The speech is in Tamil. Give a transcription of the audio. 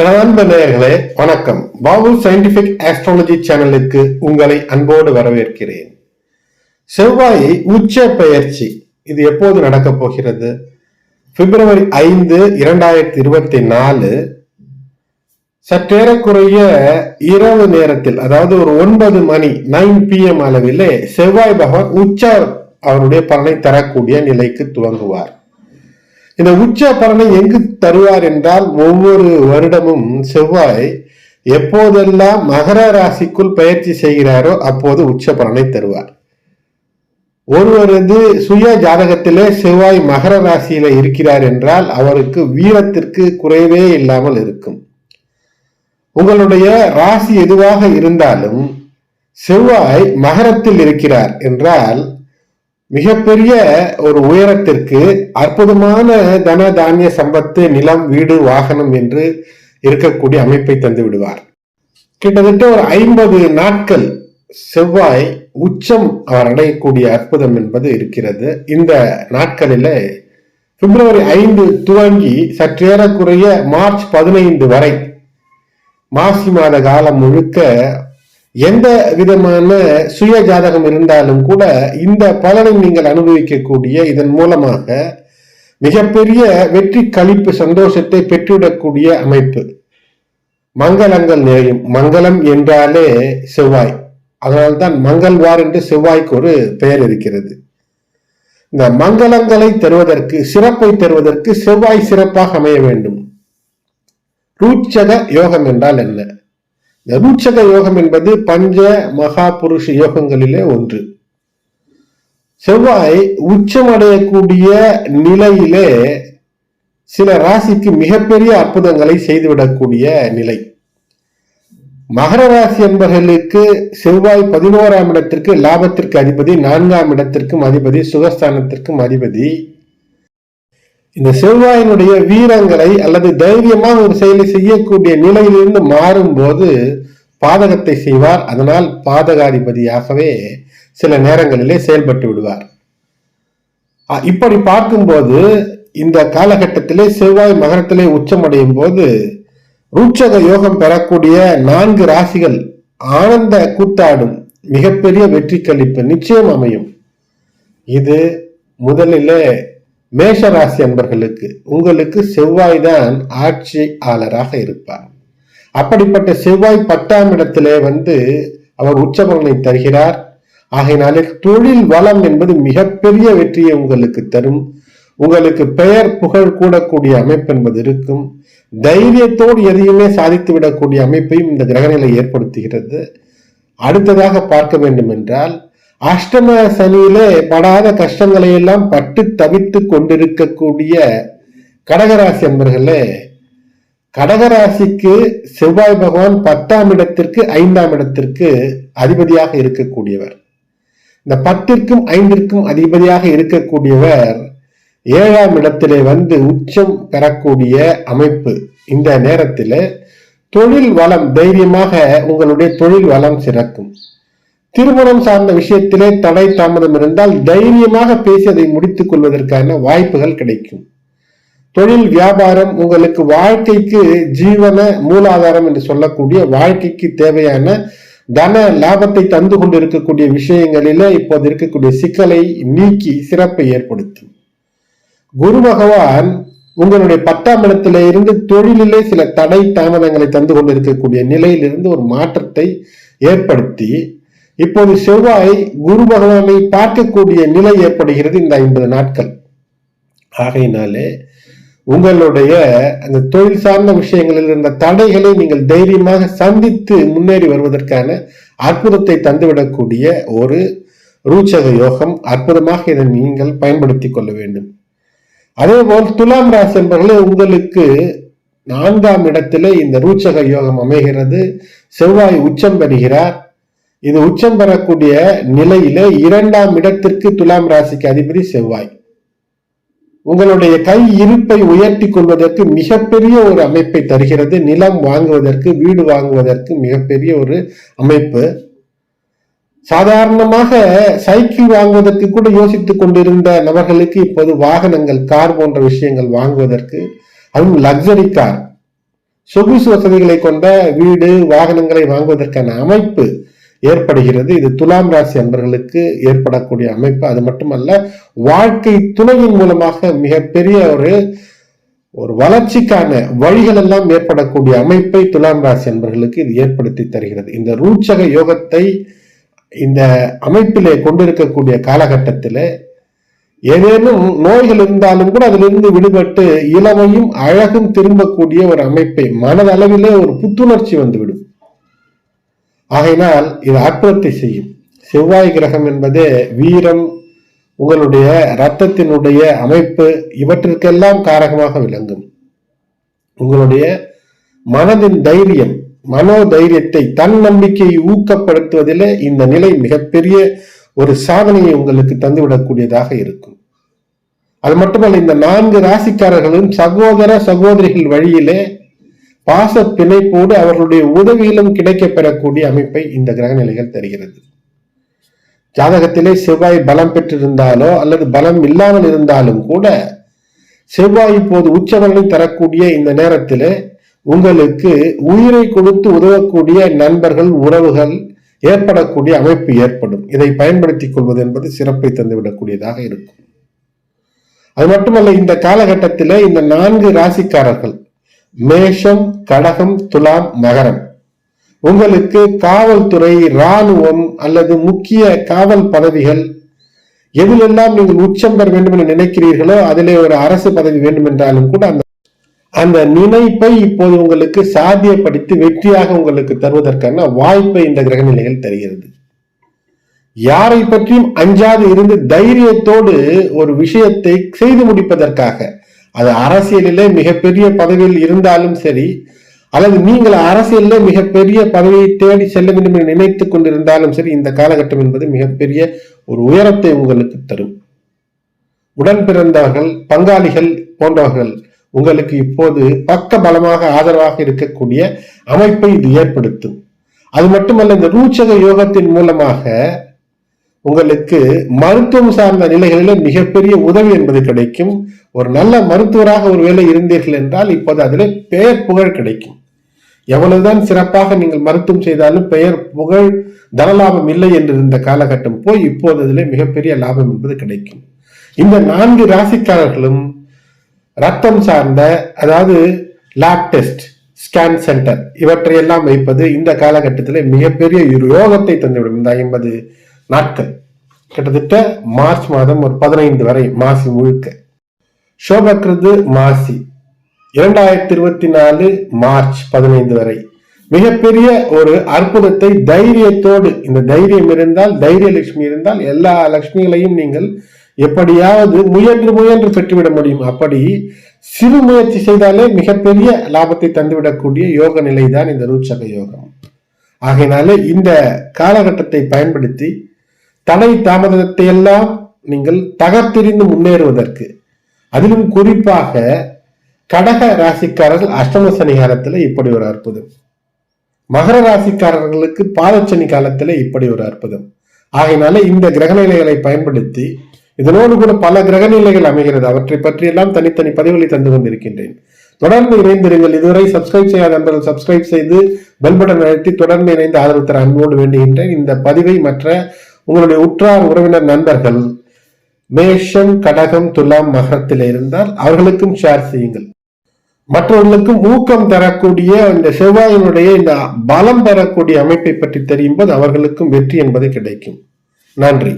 எனது அன்பு நேயர்களே வணக்கம். பாபு சயின்டிபிக் ஆஸ்ட்ராலஜி சேனலுக்கு உங்களை அன்போடு வரவேற்கிறேன். செவ்வாய் உச்ச பெயர்ச்சி இது எப்போது நடக்கப் போகிறது? பிப்ரவரி ஐந்து இரண்டாயிரத்தி இருபத்தி நாலு. சற்றேறக்குறைய இரவு நேரத்தில் அதாவது ஒரு ஒன்பது மணி நைன் பிஎம் அளவிலே செவ்வாய் பகவான் உச்ச அவருடைய பலனை தரக்கூடிய நிலைக்கு துவங்குவார். இந்த உச்ச பலனை எங்கு தருவார் என்றால் ஒவ்வொரு வருடமும் செவ்வாய் எப்போதெல்லாம் மகர ராசிக்குள் பயிற்சி செய்கிறாரோ அப்போது உச்ச பலனை தருவார். ஒருவரது சுய ஜாதகத்திலே செவ்வாய் மகர ராசியில இருக்கிறார் என்றால் அவருக்கு வீரத்திற்கு குறைவே இல்லாமல் இருக்கும். உங்களுடைய ராசி எதுவாக இருந்தாலும் செவ்வாய் மகரத்தில் இருக்கிறார் என்றால் மிகப்பெரிய ஒரு உயரத்திற்கு அற்புதமான தன தானிய சம்பத்து நிலம் வீடு வாகனம் என்று இருக்கக்கூடிய அமைப்பை தந்து விடுவார். கிட்டத்தட்ட ஒரு ஐம்பது நாட்கள் செவ்வாய் உச்சம் அவர் அடையக்கூடிய அற்புதம் என்பது இருக்கிறது. இந்த நாட்களில பிப்ரவரி ஐந்து துவங்கி சற்றேறக்குறைய மார்ச் பதினைந்து வரை மாசி மாத காலம் முழுக்க எந்த விதமான சுய ஜாதகம் இருந்தாலும் கூட இந்த பலனை நீங்கள் அனுபவிக்கக்கூடிய இதன் மூலமாக மிகப்பெரிய வெற்றி கழிப்பு சந்தோஷத்தை பெற்றுவிடக்கூடிய அமைப்பு. மங்களங்கள் நிறையும். மங்களம் என்றாலே செவ்வாய். அதனால்தான் மங்கள்வார் என்று செவ்வாய்க்கு ஒரு பெயர் இருக்கிறது. இந்த மங்களங்களை தருவதற்கு சிறப்பை தருவதற்கு செவ்வாய் சிறப்பாக அமைய வேண்டும். ரூட்சக யோகம் என்றால் என்ன? இந்த யோகம் என்பது பஞ்ச மகா புருஷ யோகங்களிலே ஒன்று. செவ்வாய் உச்சமடையக்கூடிய நிலையிலே சில ராசிக்கு மிகப்பெரிய அற்புதங்களை செய்துவிடக்கூடிய நிலை. மகர ராசி என்பவர்களுக்கு செவ்வாய் பதினோராம் இடத்திற்கு லாபத்திற்கு அதிபதி நான்காம் இடத்திற்கும் அதிபதி சுகஸ்தானத்திற்கும் அதிபதி இந்த செவ்வாயினுடைய வீரங்களை அல்லது தைரியமாக ஒரு செயலை செய்யக்கூடிய நிலையிலிருந்து மாறும்போது பாதகத்தை செய்வார். அதனால் பாதகாதிபதியாகவே சில நேரங்களிலே செயல்பட்டு விடுவார். இப்படி பார்க்கும்போது இந்த காலகட்டத்திலே செவ்வாய் மகரத்திலே உச்சமடையும் போது ரூட்சக யோகம் பெறக்கூடிய நான்கு ராசிகள் ஆனந்த கூத்தாடும் மிகப்பெரிய வெற்றி கழிப்பு நிச்சயம் அமையும். இது முதலிலே மேஷ ராசி அன்பர்களுக்கு உங்களுக்கு செவ்வாய் தான் ஆட்சியாளராக இருப்பார். அப்படிப்பட்ட செவ்வாய் பத்தாம் இடத்திலே வந்து அவர் உச்சபலனை தருகிறார். ஆகையினாலே தொழில் வளம் என்பது மிகப்பெரிய வெற்றியை உங்களுக்கு தரும். உங்களுக்கு பெயர் புகழ் கூடக்கூடிய அமைப்பு என்பது இருக்கும். தைரியத்தோடு எதையுமே சாதித்து விடக்கூடிய அமைப்பையும் இந்த கிரகநிலை ஏற்படுத்துகிறது. அடுத்ததாக பார்க்க வேண்டும் என்றால் அஷ்டம சனியிலே படாத கஷ்டங்களை எல்லாம் பட்டு தவித்து கொண்டிருக்கக்கூடிய கடகராசி என்பர்களே கடகராசிக்கு செவ்வாய் பகவான் பத்தாம் இடத்திற்கு ஐந்தாம் இடத்திற்கு அதிபதியாக இருக்கக்கூடியவர். இந்த பத்திற்கும் ஐந்திற்கும் அதிபதியாக இருக்கக்கூடியவர் ஏழாம் இடத்திலே வந்து உச்சம் பெறக்கூடிய அமைப்பு இந்த நேரத்தில் தொழில் வளம் தைரியமாக உங்களுடைய தொழில் வளம் சிறக்கும். திருமணம் சார்ந்த விஷயத்திலே தடை தாமதம் இருந்தால் தைரியமாக பேசி அதை முடித்துக் கொள்வதற்கான வாய்ப்புகள் கிடைக்கும். தொழில் வியாபாரம் உங்களுக்கு வாழ்க்கைக்கு ஜீவன மூலாதாரம் என்று சொல்லக்கூடிய வாழ்க்கைக்கு தேவையான தன லாபத்தை தந்து கொண்டு இருக்கக்கூடிய விஷயங்களிலே இப்போது இருக்கக்கூடிய சிக்கலை நீக்கி சிறப்பை ஏற்படுத்தும். குரு பகவான் உங்களுடைய பத்தாம் இடத்திலே இருந்து தொழிலிலே சில தடை தாமதங்களை தந்து கொண்டிருக்கக்கூடிய நிலையிலிருந்து ஒரு மாற்றத்தை ஏற்படுத்தி இப்போது செவ்வாய் குரு பகவானை பார்க்கக்கூடிய நிலை ஏற்படுகிறது இந்த ஐம்பது நாட்கள். ஆகையினாலே உங்களுடைய அந்த தொழில் சார்ந்த விஷயங்களில் இருந்த தடைகளை நீங்கள் தைரியமாக சந்தித்து முன்னேறி வருவதற்கான அற்புதத்தை தந்துவிடக்கூடிய ஒரு ரூச்சக யோகம் அற்புதமாக இதை நீங்கள் பயன்படுத்தி கொள்ள வேண்டும். அதேபோல் துலாம் ராசி என்பவர்களே உங்களுக்கு நான்காம் இடத்திலே இந்த ரூச்சக யோகம் அமைகிறது. செவ்வாய் உச்சம் பெறுகிறார். இது உச்சம் பெறக்கூடிய நிலையில இரண்டாம் இடத்திற்கு துலாம் ராசிக்கு அதிபதி செவ்வாய். உங்களுடைய கை இருப்பை உயர்த்தி கொள்வதற்கு மிகப்பெரிய ஒரு அமைப்பை தருகிறது. நிலம் வாங்குவதற்கு வீடு வாங்குவதற்கு மிகப்பெரிய ஒரு அமைப்பு. சாதாரணமாக சைக்கிள் வாங்குவதற்கு கூட யோசித்துக் கொண்டிருந்த நபர்களுக்கு இப்போது வாகனங்கள் கார் போன்ற விஷயங்கள் வாங்குவதற்கு அதுவும் லக்ஸரி கார் சொகுசு வசதிகளை கொண்ட வீடு வாகனங்களை வாங்குவதற்கான அமைப்பு ஏற்படுகிறது. இது துலாம் ராசி அன்பர்களுக்கு ஏற்படக்கூடிய அமைப்பு. அது மட்டுமல்ல வாழ்க்கை துணையின் மூலமாக மிகப்பெரிய ஒரு ஒரு வளர்ச்சிக்கான வழிகள் எல்லாம் ஏற்படக்கூடிய அமைப்பை துலாம் ராசி அன்பர்களுக்கு இது ஏற்படுத்தி தருகிறது. இந்த ரூச்சக யோகத்தை இந்த அமைப்பிலே கொண்டிருக்கக்கூடிய காலகட்டத்தில் ஏதேனும் நோய்கள் இருந்தாலும் கூட அதிலிருந்து விடுபட்டு இளமையும் அழகும் திரும்பக்கூடிய ஒரு அமைப்பை மனதளவிலே ஒரு புத்துணர்ச்சி வந்துவிடும். ஆகையினால் இது அற்புதத்தை செய்யும். செவ்வாய் கிரகம் என்பதே வீரம் உங்களுடைய இரத்தத்தினுடைய அமைப்பு இவற்றிற்கெல்லாம் காரகமாக விளங்கும். உங்களுடைய மனதின் தைரியம் மனோ தைரியத்தை தன் நம்பிக்கையை ஊக்கப்படுத்துவதில் இந்த நிலை மிகப்பெரிய ஒரு சாதனையை உங்களுக்கு தந்துவிடக்கூடியதாக இருக்கும். அது மட்டுமல்ல இந்த நான்கு ராசிக்காரர்களும் சகோதர சகோதரிகள் வழியிலே பாச பிணைப்போடு அவர்களுடைய உதவியிலும் கிடைக்கப்பெறக்கூடிய அமைப்பை இந்த கிரக நிலைகள் தருகிறது. ஜாதகத்திலே செவ்வாய் பலம் பெற்றிருந்தாலோ அல்லது பலம் இல்லாமல் இருந்தாலும் கூட செவ்வாய் இப்போது உச்சவனை தரக்கூடிய இந்த நேரத்திலே உங்களுக்கு உயிரை கொடுத்து உதவக்கூடிய நண்பர்கள் உறவுகள் ஏற்படக்கூடிய அமைப்பு ஏற்படும். இதை பயன்படுத்திக் கொள்வது என்பது சிறப்பை தந்துவிடக்கூடியதாக இருக்கும். அது மட்டுமல்ல இந்த காலகட்டத்தில் இந்த நான்கு ராசிக்காரர்கள் மேஷம் கடகம் துலாம் மகரம். உங்களுக்கு காவல்துறை இராணுவம் அல்லது முக்கிய காவல் பதவிகள் எதிலெல்லாம் நீங்கள் உச்சம் பெற வேண்டும் என்று நினைக்கிறீர்களோ அதிலே ஒரு அரசு பதவி வேண்டும் என்றாலும் கூட அந்த அந்த நினைப்பை இப்போது உங்களுக்கு சாத்தியப்படுத்தி வெற்றியாக உங்களுக்கு தருவதற்கான வாய்ப்பை இந்த கிரக நிலைகள் தருகிறது. யாரை பற்றியும் அஞ்சாது இருந்து தைரியத்தோடு ஒரு விஷயத்தை செய்து முடிப்பதற்காக அது அரசியலிலே மிகப்பெரிய பதவியில் இருந்தாலும் சரி அல்லது நீங்கள் அரசியலில் மிகப்பெரிய பதவியை தேடி செல்ல வேண்டும் என்று நினைத்துக் கொண்டிருந்தாலும் சரி இந்த காலகட்டம் என்பது மிகப்பெரிய ஒரு உயரத்தை உங்களுக்கு தரும். உடன் பிறந்தவர்கள் பங்காளிகள் போன்றவர்கள் உங்களுக்கு இப்போது பக்க பலமாக ஆதரவாக இருக்கக்கூடிய அமைப்பை இது ஏற்படுத்தும். அது மட்டுமல்ல இந்த ரூச்சக யோகத்தின் மூலமாக உங்களுக்கு மருத்துவம் சார்ந்த நிலைகளில மிகப்பெரிய உதவி என்பது கிடைக்கும். ஒரு நல்ல மருத்துவராக ஒரு வேலை இருந்தீர்கள் என்றால் இப்போது அதில் பெயர் புகழ் கிடைக்கும். எவ்வளவுதான் சிறப்பாக நீங்கள் மருத்துவம் செய்தாலும் பெயர் புகழ் தனலாபம் இல்லை என்று இருந்த காலகட்டம் போய் இப்போது அதில் மிகப்பெரிய லாபம் என்பது கிடைக்கும். இந்த நான்கு ராசிக்காரர்களும் ரத்தம் சார்ந்த அதாவது லேப் டெஸ்ட் ஸ்கேன் சென்டர் இவற்றையெல்லாம் வைப்பது இந்த காலகட்டத்தில் மிகப்பெரிய யோகத்தை தந்துவிடும். இந்த ஐம்பது நாட்கள். கிட்டத்தட்ட மார்ச் மாதம் ஒரு பதினைந்து வரை மாசி முழுக்க. சோபக்கிறது மாசி. இரண்டாயிரத்தி இருபத்தி நாலு மார்ச் பதினைந்து வரை. மிகப்பெரிய ஒரு அற்புதத்தை தைரியத்தோடு இந்த தைரியம் இருந்தால் தைரிய லட்சுமி இருந்தால் எல்லா லட்சுமிகளையும் நீங்கள் எப்படியாவது முயன்று முயன்று பெற்றுவிட முடியும். அப்படி சிறு முயற்சி செய்தாலே மிகப்பெரிய லாபத்தை தந்துவிடக்கூடிய யோக நிலை தான் இந்த ரூச்சக யோகம். ஆகையினாலே இந்த காலகட்டத்தை பயன்படுத்தி தடை தாமதத்தை எல்லாம் நீங்கள் தகர்த்தெறிந்து முன்னேறுவதற்கு. அதிலும் குறிப்பாக கடக ராசிக்காரர்கள் அஷ்டம சனி காலத்துல இப்படி ஒரு அற்புதம். மகர ராசிக்காரர்களுக்கு பாதச்சனி காலத்துல இப்படி ஒரு அற்புதம். ஆகையினால இந்த கிரகநிலைகளை பயன்படுத்தி இதனோடு கூட பல கிரகநிலைகள் அமைகிறது. அவற்றை பற்றியெல்லாம் தனித்தனி பதிவுகளை தந்து கொண்டிருக்கின்றேன். தொடர்ந்து இணைந்திருங்கள். இதுவரை சப்ஸ்கிரைப் செய்யாத நண்பர்கள் சப்ஸ்கிரைப் செய்து பெல் பட்டன் அழுத்தி தொடர்ந்து இணைந்து ஆதரவு தர அன்போடு வேண்டுகின்றேன். இந்த பதிவை மற்ற உங்களுடைய உற்றார் உறவினர் நண்பர்கள் மேஷம் கடகம் துலாம் மகரத்தில் இருந்தால் அவர்களுக்கும் ஷேர் செய்யுங்கள். மற்றவர்களுக்கும் ஊக்கம் தரக்கூடிய இந்த செவ்வாயினுடைய இந்த பலம் பெறக்கூடிய அமைப்பை பற்றி தெரியும் போது அவர்களுக்கும் வெற்றி என்பது கிடைக்கும். நன்றி.